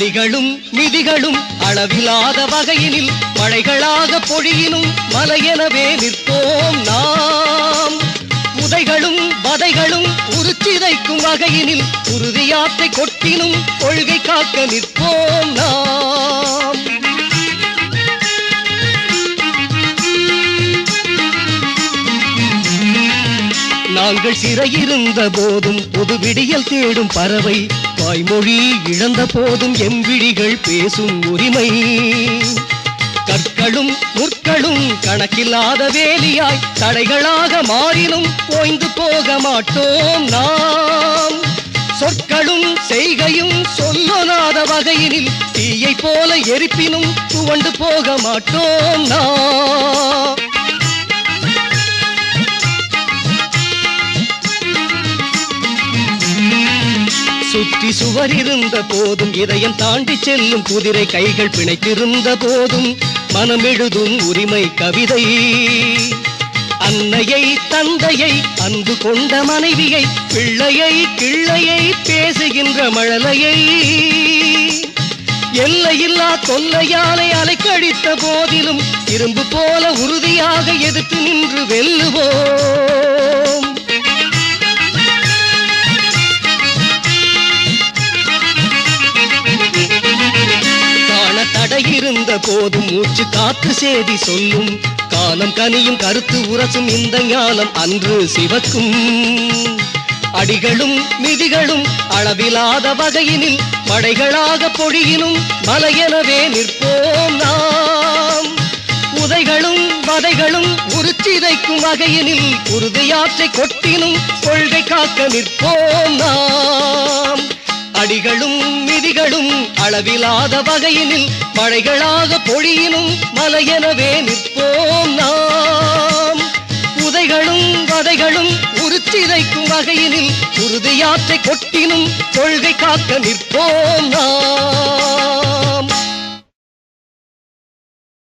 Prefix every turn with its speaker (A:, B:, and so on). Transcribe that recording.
A: அடிகளும் விதிகளும் அளவிலாத வகையினில் மழைகளாக பொழியினும் மலையெனவே நிற்போம் நாம். உதைகளும் வதைகளும் உருச்சிதைக்கும் வகையினில் உறுதியாற்றை கொட்டினும் கொள்கை காக்க நிற்போம். நாங்கள் சிறையிருந்த போதும் பொது விடியல் தேடும் பறவை வாய்மொழி இழந்த போதும் எம்பிழிகள் பேசும் உரிமை. கற்களும் முற்களும் கணக்கில்லாத வேலியாய் தடைகளாக மாறினும் ஓய்ந்து போக மாட்டோம் நாம். சொற்களும் செய்கையும் சொல்லொனாத வகையினில் தீயை போல எரிப்பினும் துவண்டு போக மாட்டோம் நாம். சுற்றி சுவர் இருந்த போதும் இதயம் தாண்டி செல்லும் குதிரை கைகள் பிணைத்திருந்த போதும் மனம் எழுதும் உரிமை கவிதை. அன்னையை தந்தையை அன்பு கொண்ட மனைவியை பிள்ளையை கிள்ளையை பேசுகின்ற மழலையை. எல்லையில்லா தொல்லையாலை அலைக்கழித்த போதிலும் இரும்பு போல உறுதியாக எதிர்த்து நின்று வெல்லுவோம். தடையிருந்த போதும் மூச்சு காத்து சேதி சொல்லும். காலம் கனியும் கருத்து உரசும் இந்த ஞானம் அன்று சிவக்கும். அடிகளும் மிதிகளும் அளவிலாத வகையினில் மழைகளாக பொழியினும் மலையெனவே நிற்போம் நாம். உதைகளும் வதைகளும் உருச்சிதைக்கும் வகையினில் உறுதியாற்றை கொட்டினும் கொள்கை காக்க நிற்போம் நாம். அடிகளும் மிதிகளும் அளவிலாத வகையினில் மழைகளாக பொழியினும் மலையெனவே நிற்போம் நாம். உதைகளும் வதைகளும் உருத்திரைக்கும் வகையினில் உறுதியாற்றை கொட்டினும் கொள்கை காக்க நிற்போம் நாம்.